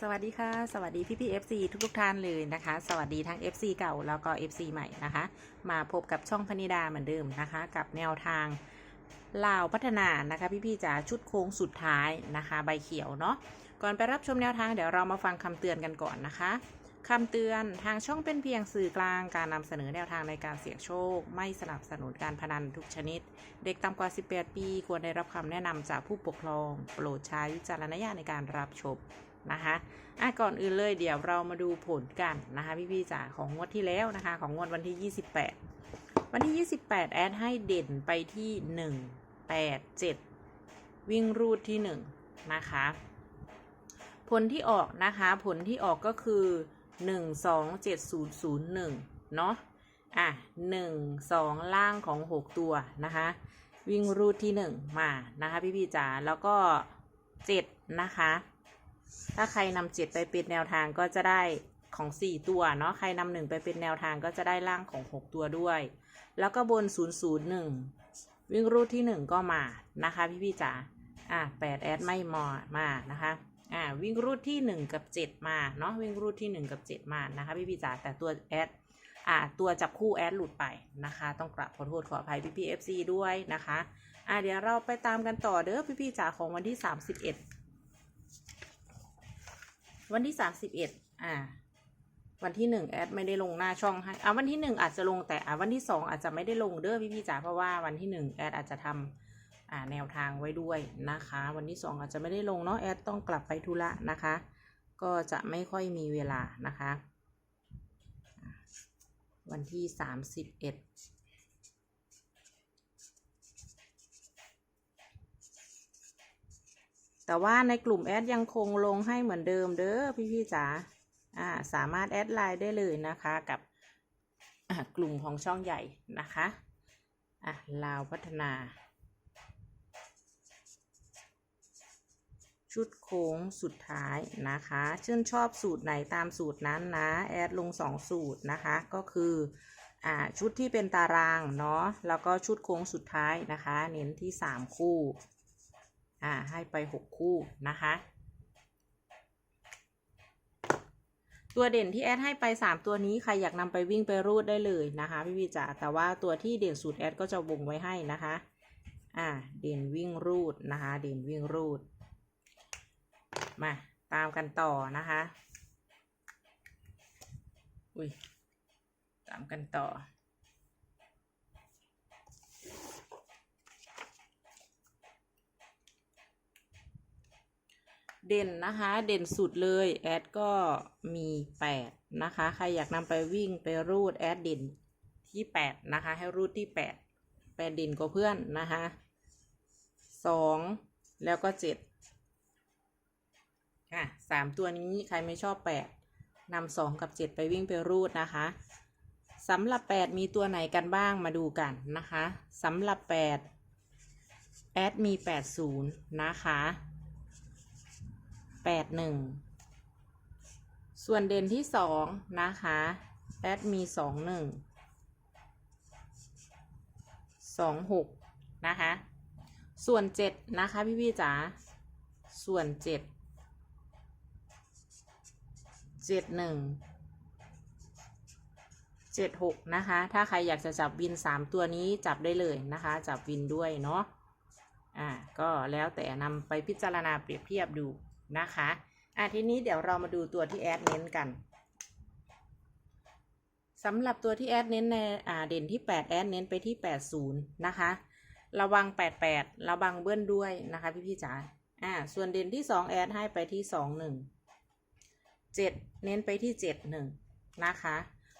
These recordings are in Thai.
สวัสดีค่ะ สวัสดีพี่พี่ FC ทุกทุกท่านเลยนะคะ สวัสดีทั้ง FC เก่าแล้วก็ FC ใหม่นะคะ มาพบกับช่องพนิดาเหมือนเดิมนะคะ กับแนวทางลาวพัฒนานะคะพี่พี่จ๋าชุดโค้งสุดท้ายนะคะ ใบเขียวเนาะก่อนไปรับชมแนวทางเดี๋ยวเรามาฟังคำเตือนกันก่อนนะคะคำเตือนทางช่องเป็นเพียงสื่อกลางการนำเสนอแนวทางในการเสี่ยงโชค ไม่สนับสนุนการพนันทุกชนิด เด็กต่ำกว่า 18 ปี ควรได้รับคำแนะนำจากผู้ปกครอง โปรดใช้วิจารณญาณในการรับชม นะคะอะก่อนอื่นเลยเดี๋ยวเรามาดูผลกันนะคะพี่ๆจ๋าของงวดที่แล้วนะคะ ของงวดวันที่ 28 วันที่ 28 แอดให้เด่นไปที่ 1 8 7 วิ่งรูดที่ 1 นะคะ ผลที่ออกนะคะผลที่ออกก็คือ 1 2 7 0 0 1 เนาะอะ 1 2 ล่างของ 6 ตัวนะคะ วิ่งรูดที่ 1 มานะคะพี่พี่ๆจ๋าแล้วก็ 7 นะคะ ถ้าใครนำเจ็ดไปเป็นแนวทางก็จะได้ของ 4 ตัวเนาะ ใครนำหนึ่งไปเป็นแนวทางก็จะได้ล่างของ 6 ตัวด้วย แล้วก็บน 001 วิ่งรูดที่ 1 ก็มานะคะ พี่พี่จ๋า อะ8แอดไม่มอมานะคะ อ่าวิ่งรูดที่ 1 กับ 7 มาเนาะ วิ่งรูดที่ 1 กับ 7 มานะคะ พี่พี่จ๋า แต่ตัวแอด อ่าตัวจับคู่แอดหลุดไปนะคะ ต้องกราบขอโทษขออภัยพี่พี่เอฟซีด้วยนะคะ อ่าเดี๋ยวเราไปตามกันต่อเด้อพี่พี่จ๋าของวันที่ 31 วันที่สามสิบเอ็ดอ่า วันที่หนึ่งแอดไม่ได้ลงหน้าช่องให้อ่าวันที่หนึ่งอาจจะลงแต่อ่าวันที่สองอาจจะไม่ได้ลงเด้อพี่พี่ๆจ๋าเพราะว่าวันที่หนึ่งแอดอาจจะทำอ่าแนวทางไว้ด้วยนะคะ วันที่สองอาจจะไม่ได้ลงเนาะแอดต้องกลับไปธุระนะคะ ก็จะไม่ค่อยมีเวลานะคะ วันที่สามสิบเอ็ด แต่ว่าในกลุ่มแอดยังคงลงให้เหมือนเดิมเด้อพี่พี่ๆจ๋าอ่าสามารถแอดไลน์ได้เลยนะคะกับกลุ่มของช่องใหญ่นะคะอะลาวพัฒนา ชุดโค้งสุดท้ายนะคะชื่นชอบสูตรไหนตามสูตรนั้นนะแอดลงสองสูตรนะคะก็คืออ่าชุดที่เป็นตารางเนาะแล้วก็ชุดโค้งสุดท้ายนะคะ เน้นที่สามคู่ อ่าให้ไปหกคู่นะคะ ตัวเด่นที่แอดให้ไป 3 ตัวนี้ใครอยากนำไปวิ่งไปรูดได้เลยนะคะพี่พี่จ๋าแต่ว่าตัวที่เด่นสุดแอดก็จะวงไว้ให้นะคะ อ่าเด่นวิ่งรูดนะคะ เด่นวิ่งรูด มาตามกันต่อนะคะ อุ้ยตามกันต่อ เด่นนะคะ เด่นสุดเลยแอดก็มี8นะคะ ใครอยากนำไปวิ่งไปรูดแอดเด่นที่8นะคะ ให้รูดที่8 8เด่นกว่าเพื่อนนะคะ2แล้วก็7อะสามตัวนี้ใครไม่ชอบ8นำ2กับ7ไปวิ่งไปรูดนะคะสำหรับ 8 มีตัวไหนกันบ้างมาดูกันนะคะสำหรับ 8 แอดมี 80 นะคะ แปดหนึ่งส่วนเด่นที่สองนะคะแอดมีสองหนึ่งสองหกนะคะ ส่วนเจ็ดนะคะพี่พี่จ๋าส่วนเจ็ดเจ็ดหนึ่งเจ็ดหกนะคะ ถ้าใครอยากจะจับวินสามตัวนี้จับได้เลยนะคะ จับวินด้วยเนาะอ่าก็แล้วแต่นำไปพิจารณาเปรียบเทียบดู นะคะอะทีนี้เดี๋ยวเรามาดูตัวที่แอดเน้นกันสำหรับตัวที่แอดเน้นในอ่าเด่นที่ 8 แอดเน้นไปที่ 80 นะคะ ระวัง 88 ระวังเบิ้ลด้วยนะคะ พี่พี่จ๋าอ่าส่วนเด่นที่ 2 แอดให้ไปที่ 21 7 เน้นไปที่ 71 นะคะ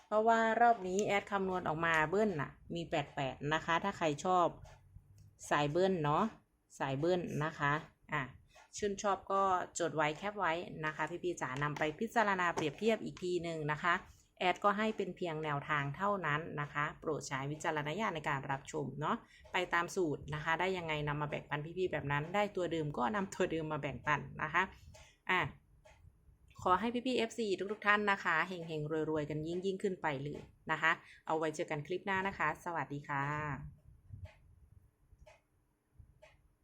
เพราะว่ารอบนี้แอดคำนวณออกมาเบิ้ลน่ะมี 88 นะคะ ถ้าใครชอบสายเบิ้ลเนาะสายเบิ้ลนะคะอะ ชื่นชอบก็จดไว้แคปไว้นะคะพี่พี่จ๋านำไปพิจารณาเปรียบเทียบอีกทีหนึ่งนะคะแอดก็ให้เป็นเพียงแนวทางเท่านั้นนะคะ โปรดใช้วิจารณญาณในการรับชมเนาะไปตามสูตรนะคะ ได้ยังไงนำมาแบ่งปันพี่ๆแบบนั้น ได้ตัวเดิมก็นำตัวเดิมมาแบ่งปันนะคะอะขอให้พี่ๆ FC ทุกๆท่านนะคะเฮงๆรวยๆ กันยิ่งยิ่งๆขึ้นไปเลยนะคะ เอาไว้เจอกันคลิปหน้านะคะ สวัสดีค่ะ